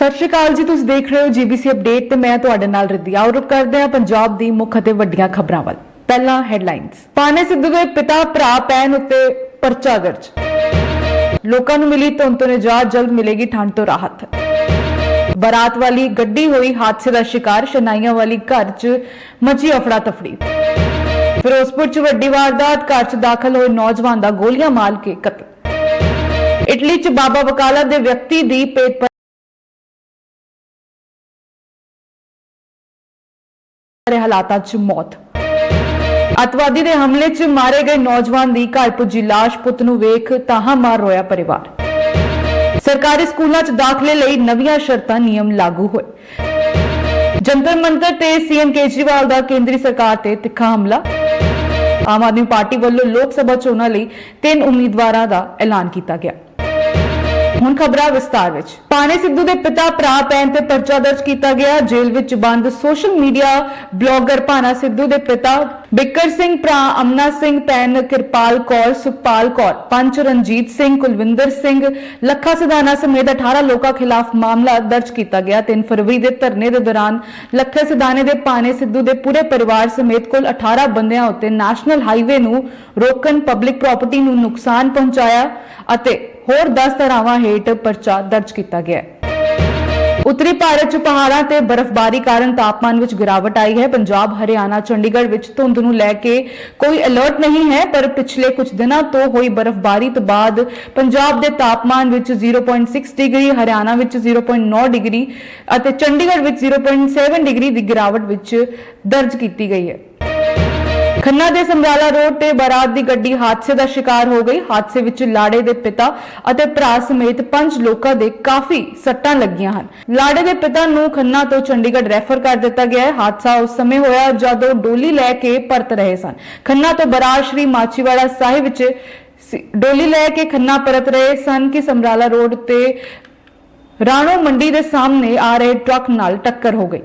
ਸਤਿ ਸ਼੍ਰੀ ਅਕਾਲ ਜੀ, ਤੁਸੀਂ ਦੇਖ ਰਹੇ ਹੋ ਜੀਬੀਸੀ ਅਪਡੇਟ ਤੇ ਮੈਂ ਤੁਹਾਡੇ ਨਾਲ ਰਿੱਧੀ ਆਓ ਕਰਦੇ ਹਾਂ ਪੰਜਾਬ ਦੀ ਮੁੱਖ ਅਤੇ ਵੱਡੀਆਂ ਖਬਰਾਂ ਵੱਲ। ਪਹਿਲਾਂ ਹੈਡਲਾਈਨਸ ਪਾਨੇ ਸਿੱਧੂ ਦੇ ਪਿਤਾ, ਭਰਾ ਪੈਨ ਉੱਤੇ ਪਰਚਾ ਦਰਜ। ਲੋਕਾਂ ਨੂੰ ਮਿਲੀ ਧੁੰਦ ਤੋਂ ਨਿਜਾਤ, ਜਲਦ ਮਿਲੇਗੀ ਠੰਡ ਤੋਂ ਰਾਹਤ। ਬਰਾਤ ਵਾਲੀ ਗੱਡੀ ਹੋਈ ਹਾਦਸੇ ਦਾ ਸ਼ਿਕਾਰ, ਸ਼ਨਾਈਆਂ ਵਾਲੀ ਘਰ 'ਚ ਮਚੀ ਅਫੜਾ ਤਫੜੀ ਫਿਰੋਜ਼ਪੁਰ 'ਚ ਵੱਡੀ ਵਾਰਦਾਤ, ਘਰ 'ਚ ਦਾਖਲ ਹੋਏ ਨੌਜਵਾਨ ਦਾ ਗੋਲੀਆਂ ਮਾਰ ਕੇ ਕਤਲ। ਇਟਲੀ 'ਚ ਬਾਬਾ ਬਕਾਲਾ ਦੇ ਵਿਅਕਤੀ ਦੀ ਪੇਟ ਭਰੇ ਹਾਲਾਤਾਂ 'ਚ ਮੌਤ। ਅਤਵਾਦੀ ਦੇ ਹਮਲੇ 'ਚ ਮਾਰੇ ਗਏ ਨੌਜਵਾਨ ਦੀ ਘਰ ਪੁੱਜੀ ਲਾਸ਼ ਪੁੱਤ ਨੂੰ ਵੇਖ ਤਾਹਾ ਮਾਰ ਰੋਇਆ ਪਰਿਵਾਰ। ਸਰਕਾਰੀ ਸਕੂਲਾਂ 'ਚ ਦਾਖਲੇ ਲਈ ਨਵੀਆਂ ਸ਼ਰਤਾਂ ਨਿਯਮ ਲਾਗੂ ਹੋਏ। ਜੰਤਰ ਮੰਤਰ ਤੇ ਸੀਐਮ ਕੇਜਰੀਵਾਲ ਦਾ ਕੇਂਦਰੀ ਸਰਕਾਰ ਤੇ ਤਿੱਖਾ ਹਮਲਾ। ਆਮ ਆਦਮੀ ਪਾਰਟੀ ਵੱਲੋਂ ਲੋਕ ਸਭਾ ਚੋਣਾਂ ਲਈ ਤਿੰਨ ਉਮੀਦਵਾਰਾਂ ਦਾ ਐਲਾਨ ਕੀਤਾ ਗਿਆ। ਹੁਣ ਖਬਰਾਂ ਵਿਸਤਾਰ ਵਿੱਚ। ਪਾਣੇ ਸਿੱਧੂ ਦੇ ਪਿਤਾ, ਭਰਾ ਪੈਨ ਤੇ ਪਰਚਾ ਦਰਜ ਕੀਤਾ ਗਿਆ। ਜੇਲ੍ਹ ਵਿੱਚ ਬੰਦ ਸੋਸ਼ਲ ਮੀਡੀਆ ਬਲੌਗਰ ਪਾਣਾ ਸਿੱਧੂ ਦੇ ਪਿਤਾ, ਬਿੱਕਰ ਸਿੰਘ ਭਰਾ ਅਮਨਾ ਸਿੰਘ ਪੈਨ ਕਿਰਪਾਲ ਕੌਰ, ਸੁਖਪਾਲ ਕੌਰ, ਪੰਚ ਰਣਜੀਤ ਸਿੰਘ, ਕੁਲਵਿੰਦਰ ਸਿੰਘ, ਲੱਖਾ ਸਿਧਾਨਾ ਸਮੇਤ 18 ਲੋਕਾਂ ਖਿਲਾਫ ਮਾਮਲਾ ਦਰਜ ਕੀਤਾ ਗਿਆ। 3 ਫਰਵਰੀ ਦੇ ਧਰਨੇ ਦੇ ਦੌਰਾਨ ਲੱਖਾ ਸਿਧਾਨੇ ਦੇ ਪਾਣੇ ਸਿੱਧੂ ਦੇ ਪੂਰੇ ਪਰਿਵਾਰ ਸਮੇਤ ਕੁੱਲ 18 ਬੰਦਿਆਂ ਉੱਤੇ ਨੈਸ਼ਨਲ ਹਾਈਵੇ ਨੂੰ ਰੋਕਣ, ਪਬਲਿਕ ਪ੍ਰਾਪਰਟੀ ਨੂੰ ਨੁਕਸਾਨ ਪਹੁੰਚਾਇਆ ਅਤੇ ਹੋਰ 10 ਧਾਰਾਵਾਂ ਹੇਠ ਪਰਚਾ ਦਰਜ ਕੀਤਾ ਗਿਆ ਹੈ। ਉੱਤਰੀ ਭਾਰਤ 'ਚ ਪਹਾੜਾਂ ਤੇ ਬਰਫ਼ਬਾਰੀ ਕਾਰਨ ਤਾਪਮਾਨ ਵਿੱਚ ਗਿਰਾਵਟ ਆਈ ਹੈ। ਪੰਜਾਬ, ਹਰਿਆਣਾ, ਚੰਡੀਗੜ੍ਹ ਵਿੱਚ ਧੁੰਦ ਨੂੰ ਲੈ ਕੇ ਕੋਈ ਅਲਰਟ ਨਹੀਂ ਹੈ, ਪਰ ਪਿਛਲੇ ਕੁਝ ਦਿਨਾਂ ਤੋਂ ਹੋਈ ਬਰਫ਼ਬਾਰੀ ਤੋਂ ਬਾਅਦ ਪੰਜਾਬ ਦੇ ਤਾਪਮਾਨ ਵਿੱਚ 0.6 ਡਿਗਰੀ, ਹਰਿਆਣਾ ਵਿੱਚ 0.9 ਡਿਗਰੀ ਅਤੇ ਚੰਡੀਗੜ੍ਹ ਵਿੱਚ 0.7 ਡਿਗਰੀ ਦੀ ਗਿਰਾਵਟ ਵਿੱਚ ਦਰਜ ਕੀਤੀ ਗਈ ਹੈ। ਖੰਨਾ ਦੇ ਸਮਰਾਲਾ ਰੋਡ ਤੇ ਬਰਾਤ ਦੀ ਗੱਡੀ ਹਾਦਸੇ ਦਾ ਸ਼ਿਕਾਰ ਹੋ ਗਈ। ਹਾਦਸੇ ਵਿੱਚ ਲਾੜੇ ਦੇ ਪਿਤਾ ਅਤੇ ਭਰਾ ਸਮੇਤ ਪੰਜ ਲੋਕਾਂ ਦੇ ਕਾਫੀ ਸੱਟਾਂ ਲੱਗੀਆਂ ਹਨ। ਲਾੜੇ ਦੇ ਪਿਤਾ ਨੂੰ ਖੰਨਾ ਤੋਂ ਚੰਡੀਗੜ੍ਹ ਰੈਫਰ ਕਰ ਦਿੱਤਾ ਗਿਆ ਹੈ। ਹਾਦਸਾ ਉਸ ਸਮੇਂ ਹੋਇਆ ਜਦੋਂ ਡੋਲੀ ਲੈ ਕੇ ਪਰਤ ਰਹੇ ਸਨ। ਖੰਨਾ ਤੋਂ ਬਰਾਤ ਸ਼੍ਰੀ ਮਾਚੀਵਾੜਾ ਸਾਹਿਬ ਵਿੱਚ ਸੀ- ਡੋਲੀ ਲੈ ਕੇ ਖੰਨਾ ਪਰਤ ਰਹੇ ਸਨ ਕਿ ਸਮਰਾਲਾ ਰੋਡ ਤੇ ਰਾਣੋ ਮੰਡੀ ਦੇ ਸਾਹਮਣੇ ਆ ਰਹੇ ਟਰੱਕ ਨਾਲ ਟੱਕਰ ਹੋ ਗਈ।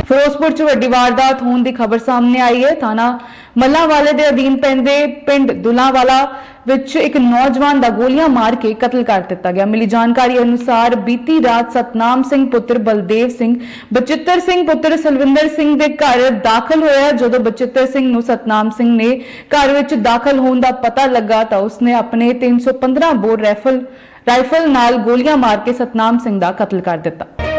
ਫਿਰੋਜ਼ਪੁਰ 'ਚ ਵੱਡੀ ਵਾਰਦਾਤ ਹੋਣ ਦੀ ਖਬਰ ਸਾਹਮਣੇ ਆਈ ਹੈ। ਥਾਣਾ ਮੱਲਾਂਵਾਲੇ ਦੇ ਅਧੀਨ ਪੈਂਦੇ ਪਿੰਡ ਦੁਲਾਂਵਾਲਾ ਵਿੱਚ ਇੱਕ ਨੌਜਵਾਨ ਦਾ ਗੋਲੀਆਂ ਮਾਰ ਕੇ ਕਤਲ ਕਰ ਦਿੱਤਾ ਗਿਆ। ਮਿਲੀ ਜਾਣਕਾਰੀ ਅਨੁਸਾਰ ਬੀਤੀ ਰਾਤ ਸਤਨਾਮ ਸਿੰਘ ਪੁੱਤਰ ਬਲਦੇਵ ਸਿੰਘ, ਬਚਿੱਤਰ ਸਿੰਘ ਪੁੱਤਰ ਸਲਵਿੰਦਰ ਸਿੰਘ ਦੇ ਘਰ ਦਾਖਲ ਹੋਇਆ। ਜਦੋਂ ਬਚਿੱਤਰ ਸਿੰਘ ਨੂੰ ਸਤਨਾਮ ਸਿੰਘ ਨੇ ਘਰ ਵਿੱਚ ਦਾਖਲ ਹੋਣ ਦਾ ਪਤਾ ਲੱਗਾ ਤਾਂ ਉਸਨੇ ਆਪਣੇ 315 ਬੋਰ ਰਾਈਫਲ ਰਾਈਫਲ ਨਾਲ ਗੋਲੀਆਂ ਮਾਰ ਕੇ ਸਤਨਾਮ ਸਿੰਘ ਦਾ ਕਤਲ ਕਰ ਦਿੱਤਾ।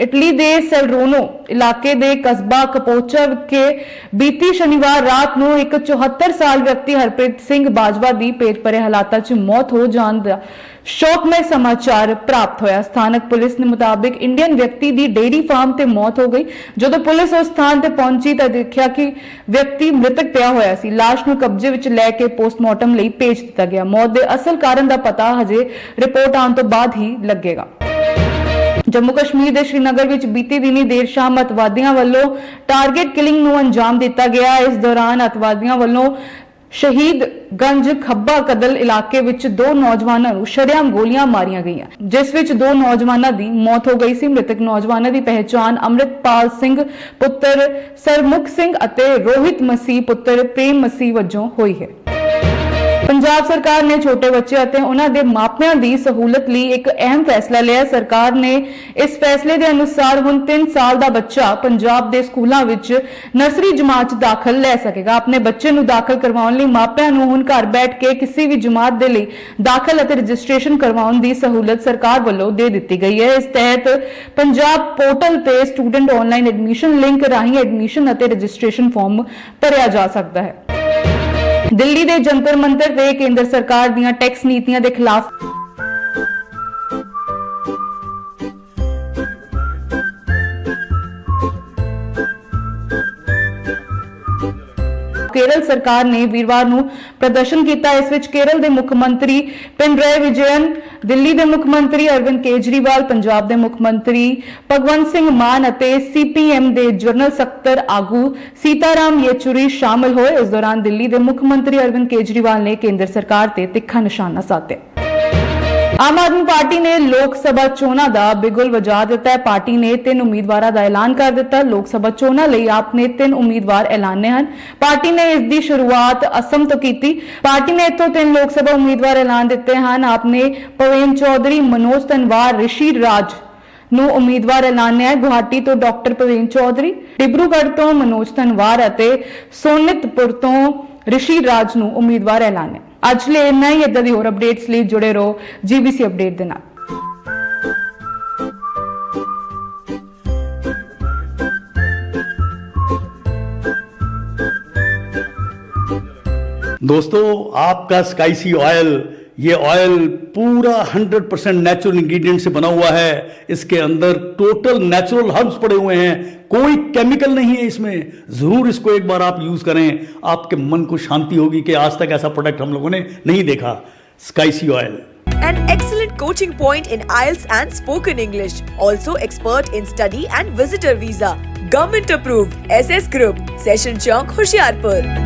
ਇਟਲੀ ਦੇ ਸੈਲਰੋਨੋ ਇਲਾਕੇ ਦੇ ਕਸਬਾ ਕਪੋਚਾ ਵਿਖੇ ਬੀਤੀ ਸ਼ਨੀਵਾਰ ਰਾਤ ਨੂੰ ਇੱਕ 74 ਸਾਲ ਵਿਅਕਤੀ ਹਰਪ੍ਰੀਤ ਸਿੰਘ ਬਾਜਵਾ ਦੀ ਪੇਟ ਭਰੇ ਹਾਲਾਤਾਂ 'ਚ ਮੌਤ ਹੋ ਜਾਣ ਦਾ ਸ਼ੌਕਮਈ ਸਮਾਚਾਰ ਪ੍ਰਾਪਤ ਹੋਇਆ। ਸਥਾਨਕ ਪੁਲਿਸ ਦੇ ਮੁਤਾਬਿਕ ਇੰਡੀਅਨ ਵਿਅਕਤੀ ਦੀ ਡੇਰੀ ਫਾਰਮ ਤੇ ਮੌਤ ਹੋ ਗਈ। ਜਦੋਂ ਪੁਲਿਸ ਉਸ ਸਥਾਨ ਤੇ ਪਹੁੰਚੀ ਤਾਂ ਦੇਖਿਆ ਕਿ ਵਿਅਕਤੀ ਮ੍ਰਿਤਕ ਪਿਆ ਹੋਇਆ ਸੀ। ਲਾਸ਼ ਨੂੰ ਕਬਜ਼ੇ ਵਿੱਚ ਲੈ ਕੇ ਪੋਸਟਮਾਰਟਮ ਲਈ ਭੇਜ ਦਿੱਤਾ ਗਿਆ। ਮੌਤ ਦੇ ਅਸਲ ਕਾਰਨ ਦਾ ਪਤਾ ਹਜੇ ਰਿਪੋਰਟ ਆਉਣ ਤੋਂ ਬਾਅਦ ਹੀ ਲੱਗੇਗਾ। ਜੰਮੂ ਕਸ਼ਮੀਰ ਦੇ ਸ਼੍ਰੀਨਗਰ ਵਿੱਚ ਬੀਤੀ ਦਿਨੀ ਦੇਰ ਸ਼ਾਮ ਅਤਵਾਦੀਆਂ ਵੱਲੋਂ ਟਾਰਗੇਟ ਕਿਲਿੰਗ ਨੂੰ ਅੰਜਾਮ ਦਿੱਤਾ ਗਿਆ। ਇਸ ਦੌਰਾਨ ਅਤਵਾਦੀਆਂ ਵੱਲੋਂ ਸ਼ਹੀਦ ਗੰਜ ਖੱਬਾ ਕਦਲ ਇਲਾਕੇ ਵਿੱਚ ਦੋ ਨੌਜਵਾਨਾਂ ਨੂੰ ਸ਼ਰੇਆਮ ਗੋਲੀਆਂ ਮਾਰੀਆਂ ਗਈਆਂ, ਜਿਸ ਵਿੱਚ ਦੋ ਨੌਜਵਾਨਾਂ ਦੀ ਮੌਤ ਹੋ ਗਈ ਸੀ। ਮ੍ਰਿਤਕ ਨੌਜਵਾਨਾਂ ਦੀ ਪਹਿਚਾਣ ਅੰਮ੍ਰਿਤਪਾਲ ਸਿੰਘ, ਪੁੱਤਰ ਸਰਮੁਖ ਸਿੰਘ ਅਤੇ ਰੋਹਿਤ ਮਸੀਹ, ਪੁੱਤਰ ਪ੍ਰੇਮ ਮਸੀਹ ਵਜੋਂ ਹੋਈ ਹੈ। ਪੰਜਾਬ ਸਰਕਾਰ ਨੇ ਛੋਟੇ ਬੱਚੇ ਅਤੇ ਉਹਨਾਂ ਦੇ ਮਾਪਿਆਂ ਦੀ ਸਹੂਲਤ ਲਈ ਇੱਕ ਅਹਿਮ ਫੈਸਲਾ ਲਿਆ। ਸਰਕਾਰ ਨੇ ਇਸ ਫੈਸਲੇ ਦੇ ਅਨੁਸਾਰ ਹੁਣ 3 ਸਾਲ ਦਾ ਬੱਚਾ ਪੰਜਾਬ ਦੇ ਸਕੂਲਾਂ ਵਿੱਚ ਨਰਸਰੀ ਜਮਾਤ 'ਚ ਦਾਖਲ ਲੈ ਸਕੇਗਾ। ਆਪਣੇ ਬੱਚੇ ਨੂੰ ਦਾਖਲ ਕਰਵਾਉਣ ਲਈ ਮਾਪਿਆਂ ਨੂੰ ਹੁਣ ਘਰ ਬੈਠ ਕੇ ਕਿਸੇ ਵੀ ਜਮਾਤ ਦੇ ਲਈ ਦਾਖਲ ਅਤੇ ਰਜਿਸਟ੍ਰੇਸ਼ਨ ਕਰਵਾਉਣ ਦੀ ਸਹੂਲਤ ਸਰਕਾਰ ਵੱਲੋਂ ਦੇ ਦਿੱਤੀ ਗਈ ਹੈ। ਇਸ ਤਹਿਤ ਪੰਜਾਬ ਪੋਰਟਲ ਤੇ ਸਟੂਡੈਂਟ ਆਨਲਾਈਨ ਐਡਮਿਸ਼ਨ ਲਿੰਕ ਰਾਹੀਂ ਐਡਮਿਸ਼ਨ ਅਤੇ ਰਜਿਸਟ੍ਰੇਸ਼ਨ ਫਾਰਮ ਭਰਿਆ ਜਾ ਸਕਦਾ ਹੈ। ਦਿੱਲੀ ਦੇ ਜੰਤਰ ਮੰਤਰ ਤੇ ਕੇਂਦਰ ਸਰਕਾਰ ਦੀਆਂ ਟੈਕਸ ਨੀਤੀਆਂ ਦੇ ਖਿਲਾਫ ਕੇਰਲ ਸਰਕਾਰ ਨੇ ਵੀਰਵਾਰ ਨੂੰ ਪ੍ਰਦਰਸ਼ਨ ਕੀਤਾ। ਇਸ ਵਿੱਚ ਕੇਰਲ ਦੇ ਮੁੱਖ ਮੰਤਰੀ ਪਿਨਰਾਈ ਵਿਜਯਨ ਦਿੱਲੀ ਦੇ ਮੁੱਖ ਮੰਤਰੀ ਅਰਵਿੰਦ ਕੇਜਰੀਵਾਲ, ਪੰਜਾਬ ਦੇ ਮੁੱਖ ਮੰਤਰੀ ਭਗਵੰਤ ਸਿੰਘ ਮਾਨ ਅਤੇ ਸੀਪੀਐਮ ਦੇ ਜਨਰਲ ਸਕੱਤਰ ਆਗੂ ਸੀਤਾਰਾਮ ਯੇਚੁਰੀ ਸ਼ਾਮਲ ਹੋਏ। ਇਸ ਦੌਰਾਨ ਦਿੱਲੀ ਦੇ ਮੁੱਖ ਮੰਤਰੀ ਅਰਵਿੰਦ ਕੇਜਰੀਵਾਲ ਨੇ ਕੇਂਦਰ ਸਰਕਾਰ ਤੇ ਤਿੱਖਾ ਨਿਸ਼ਾਨਾ ਸਾਧਿਆ। ਆਮ ਆਦਮੀ ਪਾਰਟੀ ਨੇ ਲੋਕ ਸਭਾ ਚੋਣਾਂ ਦਾ ਬਿਗੁਲ ਵਜਾ ਦਿੱਤਾ ਹੈ। ਪਾਰਟੀ ਨੇ ਤਿੰਨ ਉਮੀਦਵਾਰਾਂ ਦਾ ਐਲਾਨ ਕਰ ਦਿੱਤਾ। ਲੋਕ ਸਭਾ ਚੋਣਾਂ ਲਈ ਆਪ ਨੇ ਤਿੰਨ ਉਮੀਦਵਾਰ ਐਲਾਨੇ ਹਨ। ਪਾਰਟੀ ਨੇ ਇਸ ਦੀ ਸ਼ੁਰੂਆਤ ਅਸਮ ਤੋਂ ਕੀਤੀ। ਪਾਰਟੀ ਨੇ ਇੱਥੋਂ ਤਿੰਨ ਲੋਕ ਸਭਾ ਉਮੀਦਵਾਰ ਐਲਾਨ ਦਿੱਤੇ ਹਨ। ਆਪ ਨੇ ਪਵੇਨ ਚੌਧਰੀ, ਮਨੋਜ ਤਨਵਾਰ ਰਿਸ਼ੀ ਰਾਜ ਨੂੰ ਉਮੀਦਵਾਰ ਐਲਾਨਿਆ ਹੈ। ਗੁਹਾਟੀ ਤੋਂ ਡਾਕਟਰ ਪਵੇਨ ਚੌਧਰੀ, ਡਿਬਰੂਗੜ੍ਹ ਤੋਂ ਮਨੋਜ ਤਨਵਾਰ ਅਤੇ ਸੋਨਿਤਪੁਰ ਤੋਂ ਰਿਸ਼ੀ ਰਾਜ ਨੂੰ ਉਮੀਦਵਾਰ ਐਲਾਨਿਆ। ਅੱਜ ਲਈ ਇੰਨਾ ਹੀ ਇਦਾਂ ਦੀ ਹੋਰ ਅਪਡੇਟਸ ਲਈ ਜੁੜੇ ਰਹੋ ਜੀਬੀਸੀ ਅਪਡੇਟ ਦੇ ਨਾਲ दोस्तों आपका स्काईसी ऑयल ये ऑयल पूरा 100% परसेंट नेचुरल इंग्रेडिएंट से बना हुआ है इसके अंदर टोटल नेचुरल हर्ब्स पड़े हुए हैं कोई केमिकल नहीं है इसमें ज़रूर इसको एक बार आप यूज़ करें आपके मन को शांति होगी कि आज तक ऐसा प्रोडक्ट हम लोगों ने नहीं देखा स्काईसी oil An excellent coaching point in IELTS and spoken English. Also expert in study and visitor visa. Government approved. SS Group. Session Chowk, Hoshiarpur.